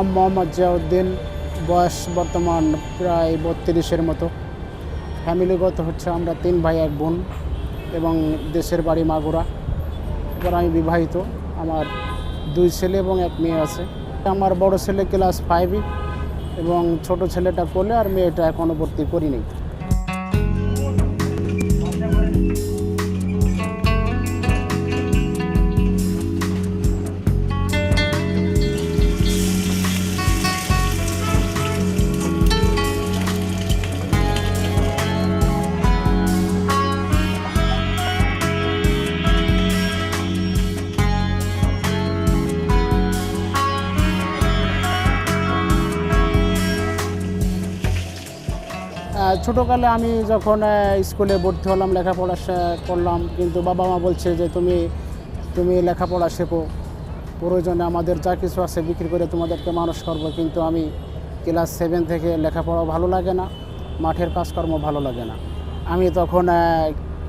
নাম মোহাম্মদ জিয়াউদ্দিন। বয়স বর্তমান প্রায় বত্রিশের মতো। ফ্যামিলিগত হচ্ছে আমরা তিন ভাই, এক বোন এবং দেশের বাড়ি মাগুরা। এবার আমি বিবাহিত। আমার দুই ছেলে এবং এক মেয়ে আছে। আমার বড় ছেলে ক্লাস ফাইভে এবং ছোট ছেলেটা করলে আর মেয়েটা এখনও ভর্তি করিনি। ছোটোকালে আমি যখন স্কুলে ভর্তি হলাম, লেখাপড়া করলাম, কিন্তু বাবা মা বলছে যে তুমি তুমি লেখাপড়া শেখো। প্রয়োজনে আমাদের যা কিছু আছে বিক্রি করে তোমাদেরকে মানুষ করব, কিন্তু আমি ক্লাস সেভেন থেকে লেখাপড়াও ভালো লাগে না, মাঠের কাজকর্ম ভালো লাগে না। আমি তখন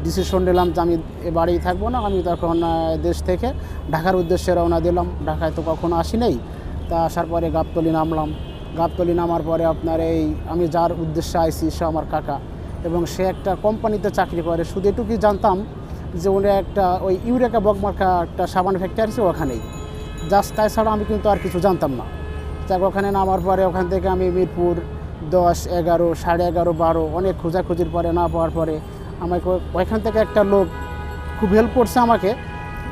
ডিসিশন নিলাম যে আমি এ বাড়িই থাকব না, আমি তখন দেশ থেকে ঢাকার উদ্দেশ্যে রওনা দিলাম। ঢাকায় তো কখনো আসি নাই, তা আসার পরে গাবতলি নামলাম। গাবতলি নামার পরে আপনার এই, আমি যার উদ্দেশ্যে আইসি সে আমার কাকা। এবং সে একটা কোম্পানিতে চাকরি করে। শুধু এটুকুই জানতাম যে উনি একটা ওই ইউরেকা বগমার্কা একটা সাবান ফ্যাক্টরি আছে ওখানেই। জাস্ট তাছাড়া আমি কিন্তু আর কিছু জানতাম না। যাক, ওখানে নামার পরে ওখান থেকে আমি মিরপুর দশ, এগারো, সাড়ে এগারো, বারো, অনেক খোঁজাখুঁজির পরে না পাওয়ার পরে আমাকে ওই- ওইখান থেকে একটা লোক খুব হেল্প করছে আমাকে।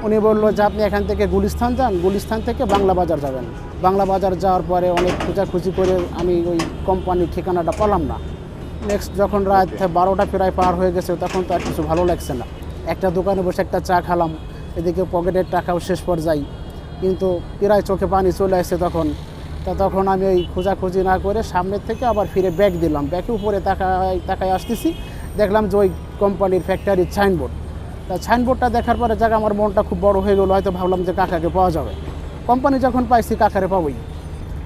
উনি বলল যে, আপনি এখান থেকে গুলিস্তান যান। গুলিস্তান থেকে বাংলা বাজার যাবেন। বাংলা বাজার যাওয়ার পরে অনেক খোঁজাখুঁজি করে আমি ওই কোম্পানির ঠিকানাটা পেলাম না। নেক্সট যখন রাত বারোটা প্রায় পার হয়ে গেছে তখন তো আর কিছু ভালো লাগছে না। একটা দোকানে বসে একটা চা খেলাম এদিকে পকেটের টাকাও শেষ পর্যায়ে। কিন্তু প্রায় চোখে পানি চলে আসছে তখন। তা তখন আমি ওই খোঁজাখুঁজি না করে সামনের থেকে আবার ফিরে ব্যাগ দিলাম। ব্যাগে উপরে তাকায় তাকায় আসতেছি দেখলাম যে ওই কোম্পানির ফ্যাক্টরির সাইনবোর্ড তা সাইনবোর্ডটা দেখার পরে জায়গা আমার মনটা খুব বড় হয়ে গেলো হয়তো ভাবলাম যে কাকাকে পাওয়া যাবে। কোম্পানি যখন পাইছি কাকারে পাবোই।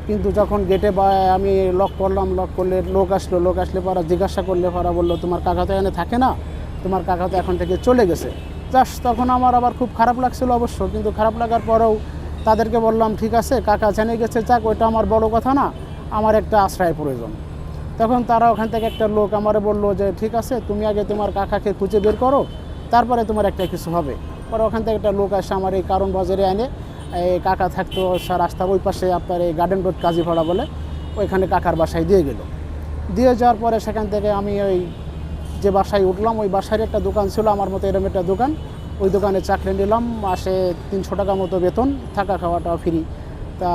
কিন্তু যখন গেটে বা আমি লক করলাম লক করলে লোক আসলো, লোক আসলে পরা জিজ্ঞাসা করলে পরা বলল, তোমার কাকা তো এখানে থাকে না, তোমার কাকা তো এখন থেকে চলে গেছে। জাস্ট তখন আমার আবার খুব খারাপ লাগছিল অবশ্য, কিন্তু খারাপ লাগার পরেও তাদেরকে বললাম, ঠিক আছে, কাকা জেনে গেছে, যাক, ওইটা আমার বড় কথা না, আমার একটা আশ্রয় প্রয়োজন। তখন তারা ওখান থেকে একটা লোক আমারে বলল যে, ঠিক আছে, তুমি আগে তোমার কাকাকে খুঁজে বের করো, তারপরে তোমার একটা কিছু হবে। পরে ওখান থেকে একটা লোক আসে আমার এই কারণ বাজারে এনে এই কাকা থাকতো রাস্তার ওই পাশে আপনার এই গার্ডেন রোড কাজীপাড়া বলে, ওইখানে কাকার বাসায় দিয়ে গেল। দিয়ে যাওয়ার পরে সেখান থেকে আমি ওই যে বাসায় উঠলাম, ওই বাসায় একটা দোকান ছিল, আমার মতো এরকম একটা দোকান। ওই দোকানে চাকরি নিলাম, মাসে তিনশো টাকা মতো বেতন, থাকা খাওয়াটা ফ্রি তা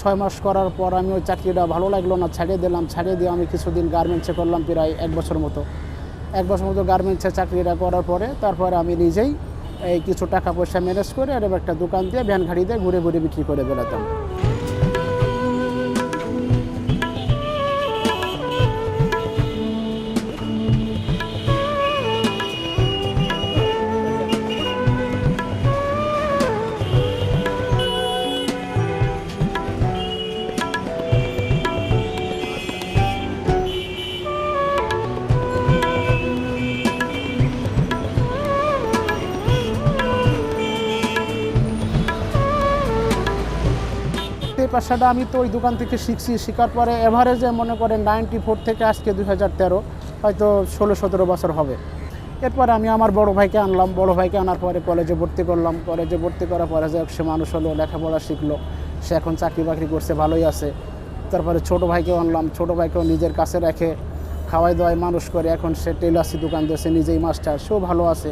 ছয় মাস করার পর আমি ওই চাকরিটা ভালো লাগল না, ছাড়িয়ে দিলাম, ছাড়িয়ে দিয়ে আমি কিছুদিন গার্মেন্টসে করলাম প্রায় এক বছর মতো। এক বছর মতো গার্মেন্টসে চাকরিটা করার পরে, তারপরে আমি নিজেই এই কিছু টাকা পয়সা ম্যানেজ করে আর একটা দোকান দিয়ে ভ্যান গাড়ি দিয়ে ঘুরে ঘুরে বিক্রি করে বেড়াতাম। পেশাটা আমি তো ওই দোকান থেকে শিখছি। শেখার পরে এভারেজে মনে করেন নাইনটি ফোর থেকে আজকে দুই হাজার তেরো, হয়তো ষোলো সতেরো বছর হবে। এরপরে আমি আমার বড় ভাইকে আনলাম। বড় ভাইকে আনার পরে কলেজে ভর্তি করলাম। কলেজে ভর্তি করার পরে যে সে মানুষ হলো, লেখাপড়া শিখলো। সে এখন চাকরি বাকরি করছে, ভালোই আছে। তারপরে ছোট ভাইকেও আনলাম। ছোট ভাইকেও নিজের কাছে রেখে খাওয়াই দাওয়াই মানুষ করে এখন সে টেলার্সি দোকান দিয়েছে, নিজেই মাস্টার সেও ভালো আছে।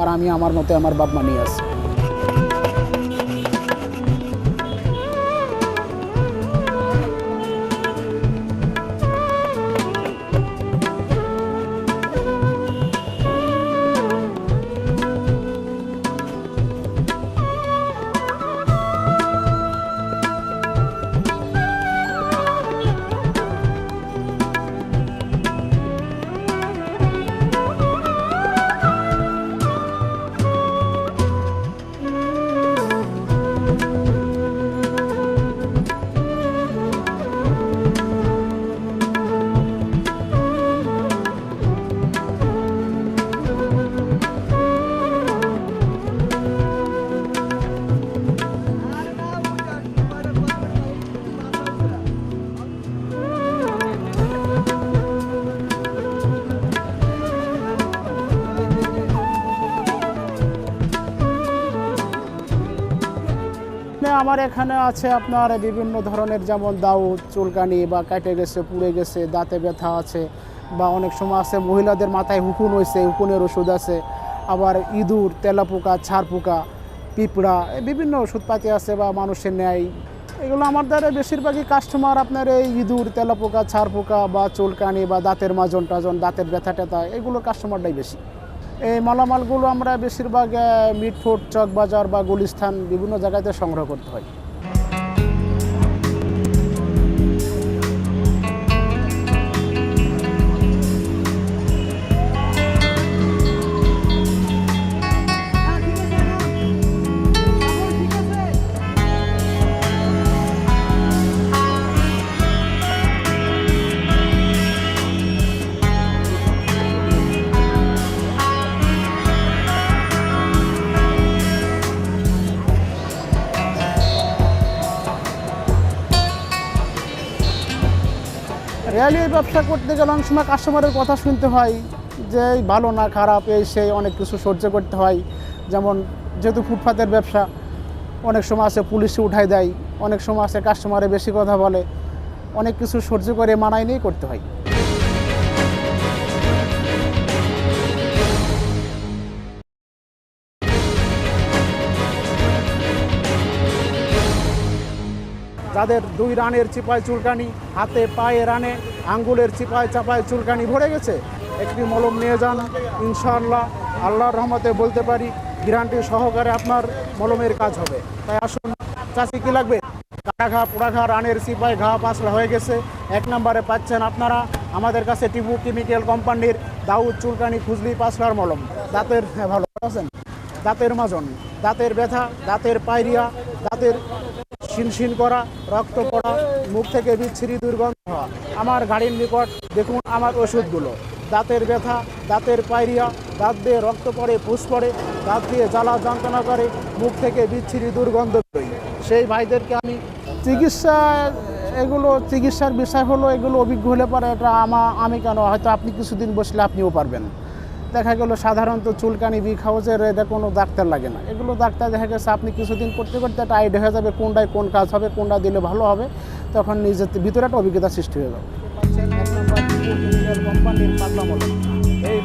আর আমি আমার মতে আমার বাপ মা নিয়ে আছি। আমার এখানে আছে আপনার বিভিন্ন ধরনের, যেমন দাউদ, চুলকানি বা কেটে গেছে, পুড়ে গেছে, দাঁতে ব্যথা আছে বা অনেক সময় আছে মহিলাদের মাথায় হুকুন হয়েছে হুকুনের ওষুধ আছে। আবার ইঁদুর, তেলাপোকা ছাড় পোকা পিঁপড়া বিভিন্ন ওষুধপাতি আছে বা মানুষের নেয় এগুলো আমার দ্বারা বেশিরভাগই কাস্টমার আপনার এই ইঁদুর, তেলাপোকা ছাড় পোকা বা চুলকানি বা দাঁতের মাজন টাজন দাঁতের ব্যথা ট্যাথা এগুলো কাস্টমারটাই বেশি। এই মালামালগুলো আমরা বেশিরভাগ মিটফুট চকবাজার বা গুলিস্থান বিভিন্ন জায়গাতে সংগ্রহ করতে হয়। ব্যবসা করতে গেলে অনেক সময় কাস্টমারের কথা শুনতে হয় যে ভালো না, খারাপ, এই, সেই, অনেক কিছু সহ্য করতে হয়। যেমন যেহেতু ফুটপাতের ব্যবসা, অনেক সময় আছে পুলিশে উঠাই দেয়, অনেক সময় আছে কাস্টমারে বেশি কথা বলে, অনেক কিছু সহ্য করে মানায় নিয়ে করতে হয়। যাদের দুই রানের চিপায় চুলকানি, হাতে পায়ে রানে, আঙ্গুলের চিপায় চাপায় চুলকানি ভরে গেছে। একটি মলম নিয়ে যান, ইনশাআল্লাহ আল্লাহর রহমতে বলতে পারি গ্যারান্টি সহকারে আপনার মলমের কাজ হবে। তাই আসুন চাষি কী লাগবে? কাটা ঘা, পোড়া ঘা, রানের চিপায় ঘা পাসলা হয়ে গেছে। এক নম্বরে পাচ্ছেন আপনারা আমাদের কাছে টিপু কেমিক্যাল কোম্পানির দাউদ চুলকানি খুজলি পাসলার মলম। দাঁতের হ্যাঁ ভালো আছেন? দাঁতের মাজন, দাঁতের ব্যথা, দাঁতের পায়রিয়া, দাঁতের শিনশিন করা, রক্ত পড়া, মুখ থেকে বিচ্ছিরি দুর্গন্ধ হওয়া। আমার গাড়ির নিকট দেখুন আমার ওষুধগুলো। দাঁতের ব্যথা, দাঁতের পায়রিয়া, দাঁত দিয়ে রক্ত পড়ে পুষ পড়ে, দাঁত দিয়ে জ্বালা যন্ত্রণা করে, মুখ থেকে বিচ্ছিরি দুর্গন্ধ বেরোয়। সেই ভাইদেরকে আমি চিকিৎসা, এগুলো চিকিৎসার বিষয় হলো এগুলো অভিজ্ঞ হলে পরে এটা আমা আমি কেন, হয়তো আপনি কিছুদিন বসলে আপনিও পারবেন। দেখা গেল সাধারণত চুলকানি বিষ হাউসের এটা কোনো ডাক্তার লাগে না। এগুলো ডাক্তার দেখা গেছে আপনি কিছুদিন করতে করতে একটা আইডিয়া হয়ে যাবে, কোনটায় কোন কাজ হবে, কোনটা দিলে ভালো হবে, তখন নিজের ভিতরে একটা অভিজ্ঞতা সৃষ্টি হয়ে যাবে। কোম্পানির পাতলা মলম এই.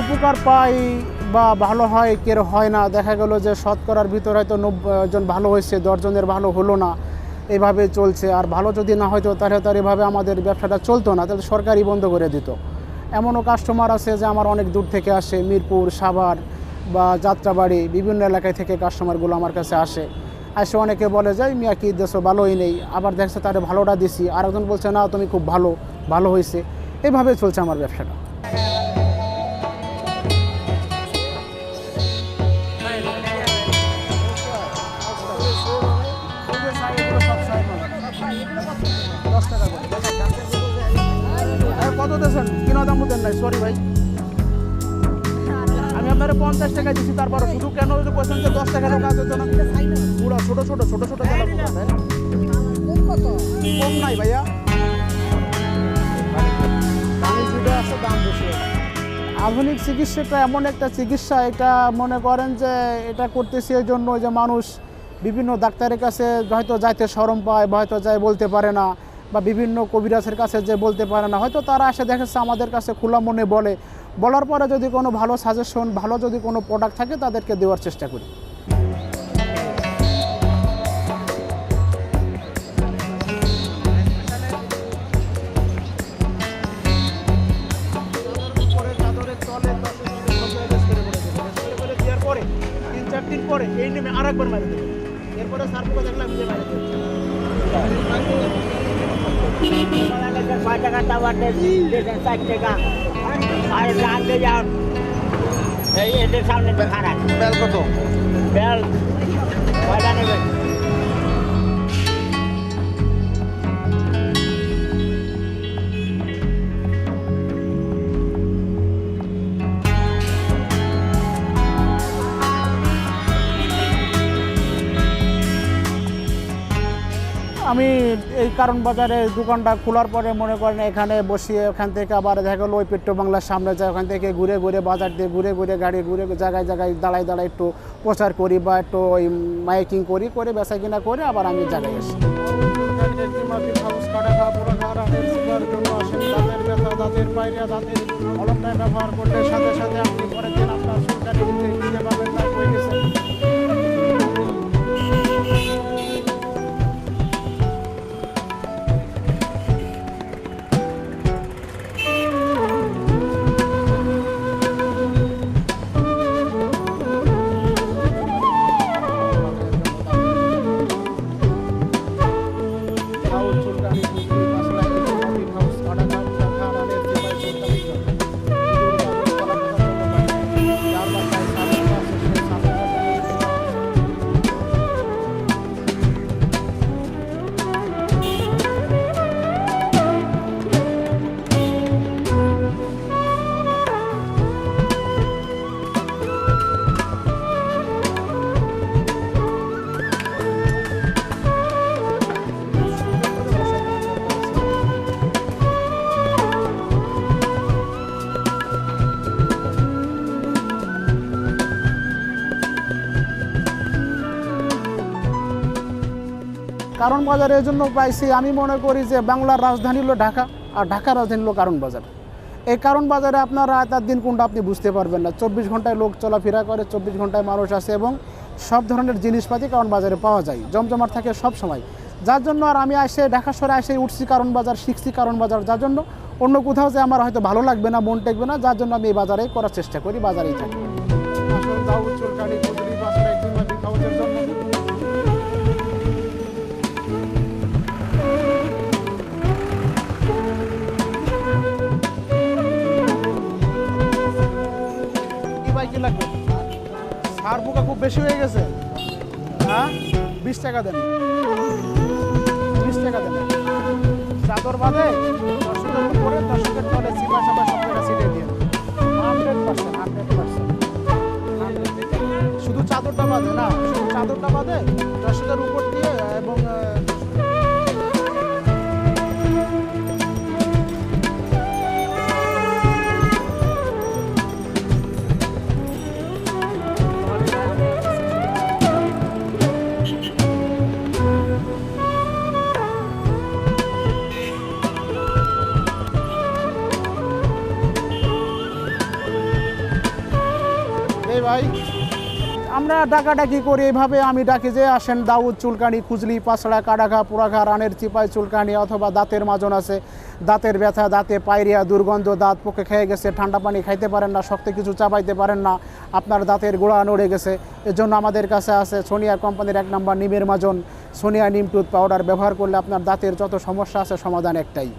উপকার পাই বা ভালো হয়, কের হয় না, দেখা গেল যে শতকরার ভিতরে হয়তো জন ভালো হয়েছে দশজনের ভালো হলো না, এভাবে চলছে। আর ভালো যদি না হয়তো তাহলে তার এভাবে আমাদের ব্যবসাটা চলতো না, তাহলে সরকারই বন্ধ করে দিত। এমনও কাস্টমার আছে যে আমার অনেক দূর থেকে আসে, মিরপুর, সাভার বা যাত্রাবাড়ি, বিভিন্ন এলাকায় থেকে কাস্টমারগুলো আমার কাছে আসে। আসে অনেকে বলে যে "এই মিয়া, কি দেশো ভালোই নেই। আবার দেখছে তারে ভালোটা দিছি আর একজন বলছে, না, তুমি খুব ভালো ভালো হয়েছে এভাবে চলছে আমার ব্যবসাটা। সরি ভাই। আমি আপনারা পঞ্চাশ টাকা দিচ্ছি তারপর শুধু কেন বলছেন যে দশ টাকা কাজ না পুরো ছোট ছোট ছোট ছোট পুরো। কম নাই ভাইয়া। আছে দাম বেশি আধুনিক চিকিৎসাটা এমন একটা চিকিৎসা এটা মনে করেন যে এটা করতেছি এই জন্য যে মানুষ বিভিন্ন ডাক্তারের কাছে হয়তো যাইতে শরম পায় বা হয়তো যাই বলতে পারে না। বা বিভিন্ন কবিরাজের কাছে যে বলতে পারে না, হয়তো তারা এসে দেখেছে আমাদের কাছে খোলা মনে বলে। বলার পরে যদি কোনো ভালো সাজেশন ভালো যদি কোনো প্রোডাক্ট থাকে, তাদেরকে দেওয়ার চেষ্টা করি। এই নেমে আর একবার মারি এরপরে সার পোকা দেখলাম নিজে মারি টাকা টাওয়ার দিয়েছেন ষাট টাকা আর রাখতে যান এই এদের সামনে তো খারাপ বেল কত বেল কয়টা নেবেন আমি এই কারণ বাজারে দোকানটা খোলার পরে মনে করেন এখানে বসিয়ে ওখান থেকে আবার দেখা গেলো ওই পেট্রো বাংলার সামনে যায়, ওখান থেকে ঘুরে ঘুরে বাজার দিয়ে ঘুরে ঘুরে গাড়ি ঘুরে জায়গায় জায়গায় দাঁড়ায় দাঁড়ায় একটু প্রচার করি বা একটু ওই মাইকিং করি, করে বেচা কিনা করে আবার আমি জায়গায় আসি। ব্যবহার করলে সাথে সাথে আপনি পরের দিন আপনার সরকারি বাজার এই জন্য পাইছি। আমি মনে করি যে বাংলার রাজধানী হলো ঢাকা, আর ঢাকার রাজধানী হলো কারণ বাজার এই কারণ বাজারে আপনার রাত আর দিন কোনটা আপনি বুঝতে পারবেন না। চব্বিশ ঘন্টায় লোক চলাফেরা করে, চব্বিশ ঘন্টায় মানুষ আসে এবং সব ধরনের জিনিসপাতি কারণ বাজারে পাওয়া যায়। জমজমাট থাকে সব সময়। যার জন্য আর আমি আসে, ঢাকা শহরে আসে, উঠছি কারণ বাজার শিখছি কারণ বাজার যার জন্য অন্য কোথাও যে আমার হয়তো ভালো লাগবে না, মন টেকবে না, যার জন্য আমি এই বাজারে করার চেষ্টা করি, বাজারেই থাকি। লাগবে? সার পোকা খুব বেশি হয়ে গেছে। হ্যাঁ বিশ টাকা দেন। বিশ টাকা দেন। চাদর ছিটিয়ে দিয়ে শুধু চাদরটা বাদে না, শুধু চাদরটা বাদে আমরা ডাকাডাকি করি এইভাবে আমি ডাকি যে আসেন দাউদ চুলকানি, খুজলি পাঁচড়া কাডাঘা পোড়াঘা রানের চিপাই চুলকানি অথবা দাঁতের মাজন আছে। দাঁতের ব্যথা, দাঁতে পায়রিয়া, দুর্গন্ধ, দাঁত পোকে খেয়ে গেছে, ঠান্ডা পানি খাইতে পারেন না, শক্ত কিছু চাপাইতে পারেন না, আপনার দাঁতের গোড়া নড়ে গেছে। এর জন্য আমাদের কাছে আছে সোনিয়া কোম্পানির এক নম্বর নিমের মাজন। সোনিয়া নিম টুথ পাউডার ব্যবহার করলে আপনার দাঁতের যত সমস্যা আছে সমাধান একটাই।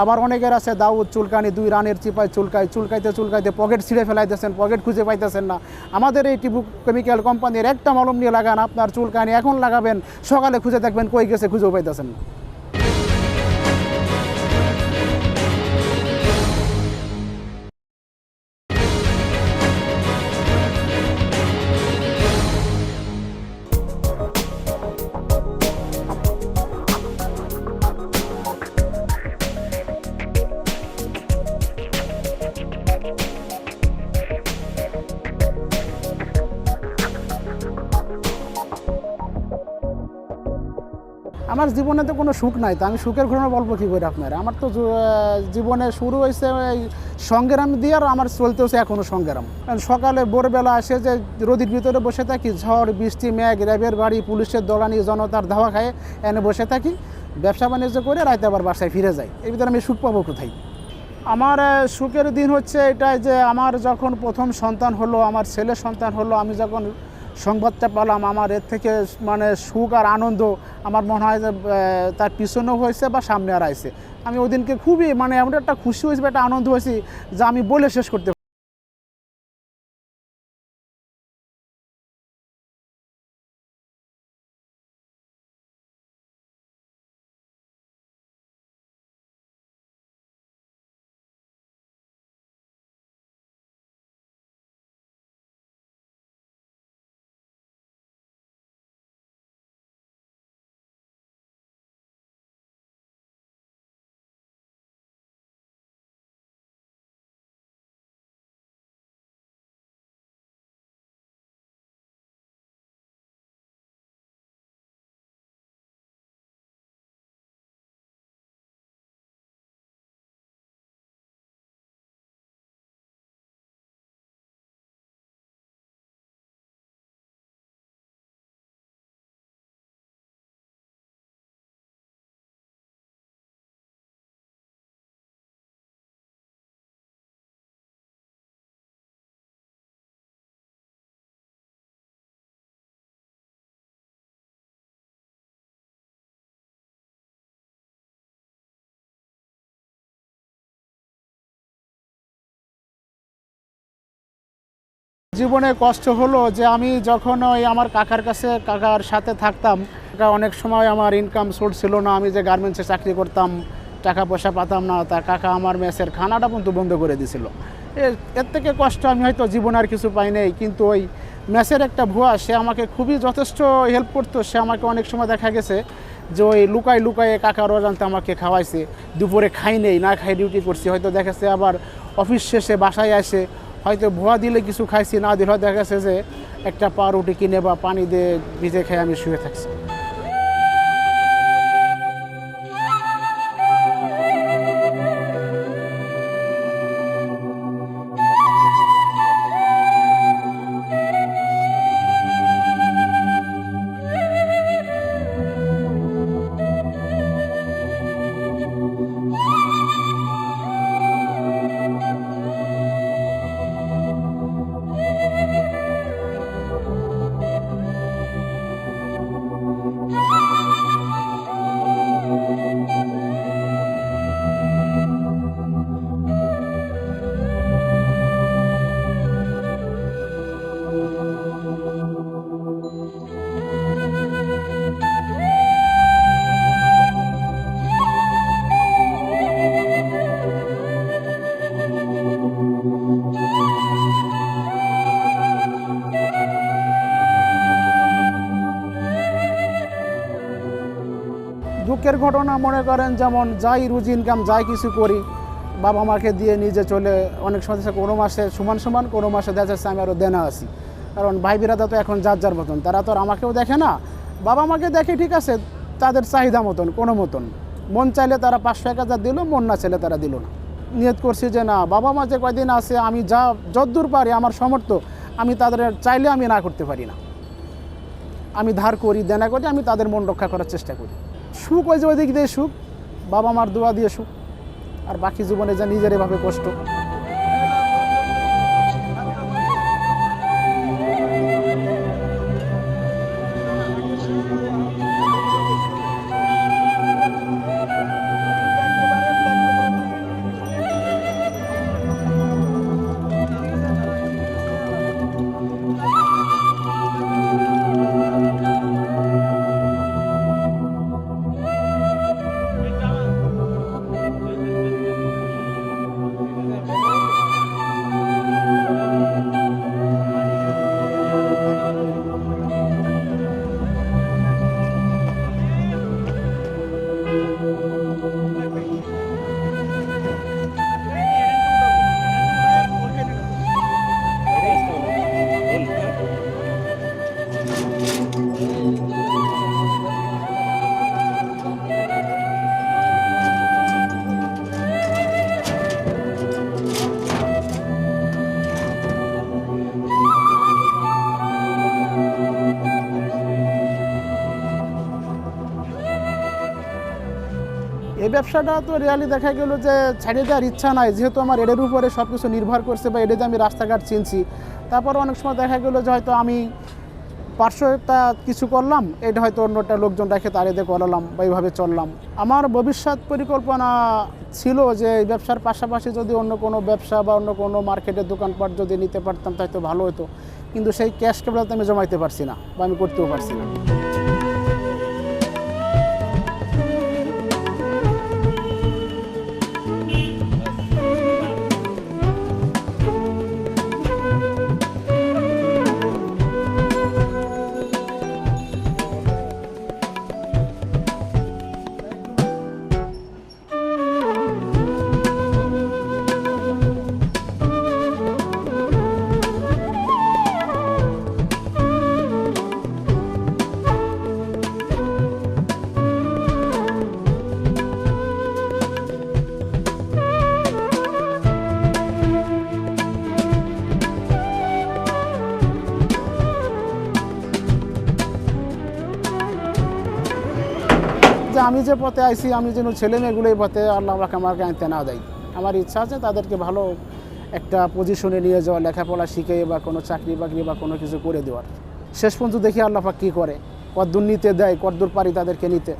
আবার অনেকের আছে, দাউদ চুলকানি, দুই রানের চিপায় চুলকায়, চুলকাইতে চুলকাইতে পকেট ছিঁড়ে ফেলাইতেছেন পকেট খুঁজে পাইতেছেন না আমাদের এই টিবু কেমিক্যাল কোম্পানির একটা মলম নিয়ে লাগান, আপনার চুলকানি এখন লাগাবেন, সকালে খুঁজে দেখবেন কই গেছে, খুঁজেও পাইতেছেন না। জীবনে তো কোনো সুখ নাই তো আমি সুখের ঘটনা বলব কী করে আপনার? আমার তো জীবনে শুরু হয়েছে এই সংগ্রাম দিয়ে আর আমার চলতে হচ্ছে এখনও সংগ্রাম। সকালে ভোরবেলা আসে যে রোদির ভিতরে বসে থাকি, ঝড়, বৃষ্টি, মেঘ, র্যাবের বাড়ি, পুলিশের দলানি, জনতার ধাওয়া খায়, এনে বসে থাকি, ব্যবসা বাণিজ্য করে রাতে আবার বাসায় ফিরে যাই। এর ভিতরে আমি সুখ পাবো কোথায়? আমার সুখের দিন হচ্ছে এটাই যে আমার যখন প্রথম সন্তান হলো, আমার ছেলে সন্তান হলো, আমি যখন সংবাদটা পেলাম, আমার এর থেকে মানে সুখ আর আনন্দ আমার মনে হয় যে তার পিছনেও হয়েছে বা সামনে আর আইছে। আমি ওই দিনকে খুবই মানে এমন একটা খুশি হয়েছি একটা আনন্দ হয়েছি যা আমি বলে শেষ করতে জীবনে কষ্ট হলো যে আমি যখন ওই আমার কাকার কাছে, কাকার সাথে থাকতাম অনেক সময় আমার ইনকাম সোর্স ছিল না, আমি যে গার্মেন্টসে চাকরি করতাম, টাকা পয়সা পাতাম না, তা কাকা আমার মেসের খানাটা কিন্তু বন্ধ করে দিছিল। এর থেকে কষ্ট আমি হয়তো জীবন আর কিছু পাই নাই, কিন্তু ওই মেসের একটা ভুয়া, সে আমাকে খুবই যথেষ্ট হেল্প করতো, সে আমাকে অনেক সময় দেখা গেছে যে ওই লুকাই লুকায়ে কাকা রোজানতে আমাকে খাওয়াইছে, দুপুরে খাই নেই, না খাই ডিউটি করছি, হয়তো দেখেছে আবার অফিস শেষে বাসায় আসে হয়তো ভুয়া দিলে কিছু খাইছি, না দিলে দেখা গেছে যে একটা পাউরুটি কিনে বা পানি দিয়ে ভিজে খেয়ে আমি শুয়ে থাকছি। মনে করেন যেমন যাই রুজি ইনকাম যাই কিছু করি, বাবা মাকে দিয়ে নিজে চলে অনেক সময় কোনো মাসে সমান সমান, কোনো মাসে দেখা যাচ্ছে আমি আরও দেনা আছি। কারণ ভাই বিরাদা তো এখন যার যার মতন, তারা তো আর আমাকেও দেখে না। বাবা মাকে দেখে ঠিক আছে, তাদের চাহিদা মতন, কোনো মতন। মন চাইলে তারা পাঁচশো, এক হাজার দিল, মন না চাইলে তারা দিল না। নিয়ত করছি যে না, বাবা মা যে কয়দিন আছে, আমি যা যদ্দূর পারি, আমার সমর্থ আমি তাদের চাইলে আমি না করতে পারি না। আমি ধার করি, দেনা করি, আমি তাদের মন রক্ষা করার চেষ্টা করি। সুখ ওই যে ওই দিক দিয়ে সুখ, বাবা মার দোয়া দিয়ে সুখ, আর বাকি জীবনে যা নিজের এভাবে কষ্ট। এই ব্যবসাটা তো রিয়ালি দেখা গেল যে ছাড়িয়ে দেওয়ার ইচ্ছা নাই। যেহেতু আমার এডের উপরে সব কিছু নির্ভর করছে বা এডে যে আমি রাস্তাঘাট চিনছি, তারপর অনেক সময় দেখা গেলো যে হয়তো আমি পার্শ্বটা কিছু করলাম, এটা হয়তো অন্যটা লোকজন রেখে তার এদের করালাম বা এইভাবে চললাম। আমার ভবিষ্যৎ পরিকল্পনা ছিল যে এই ব্যবসার পাশাপাশি যদি অন্য কোনো ব্যবসা বা অন্য কোনো মার্কেটের দোকানপাট যদি নিতে পারতাম তাহলে তো ভালো হতো। কিন্তু সেই ক্যাশ তো আমি জমাইতে পারছি না বা আমি করতেও পারছি না। যে পথে আইছি আমি যেন ছেলে মেয়েগুলো এই পথে আল্লাহ আমাকে আমাকে আনতে না দেয়। আমার ইচ্ছা আছে তাদেরকে ভালো একটা পজিশনে নিয়ে যাওয়া, লেখাপড়া শিখে বা কোনো চাকরি বাকরি বা কোনো কিছু করে দেওয়ার। শেষ পর্যন্ত দেখি আল্লাহ পাক কী করে কদ্দূর নিতে দেয় কদ্দূর পারি তাদেরকে নিতে।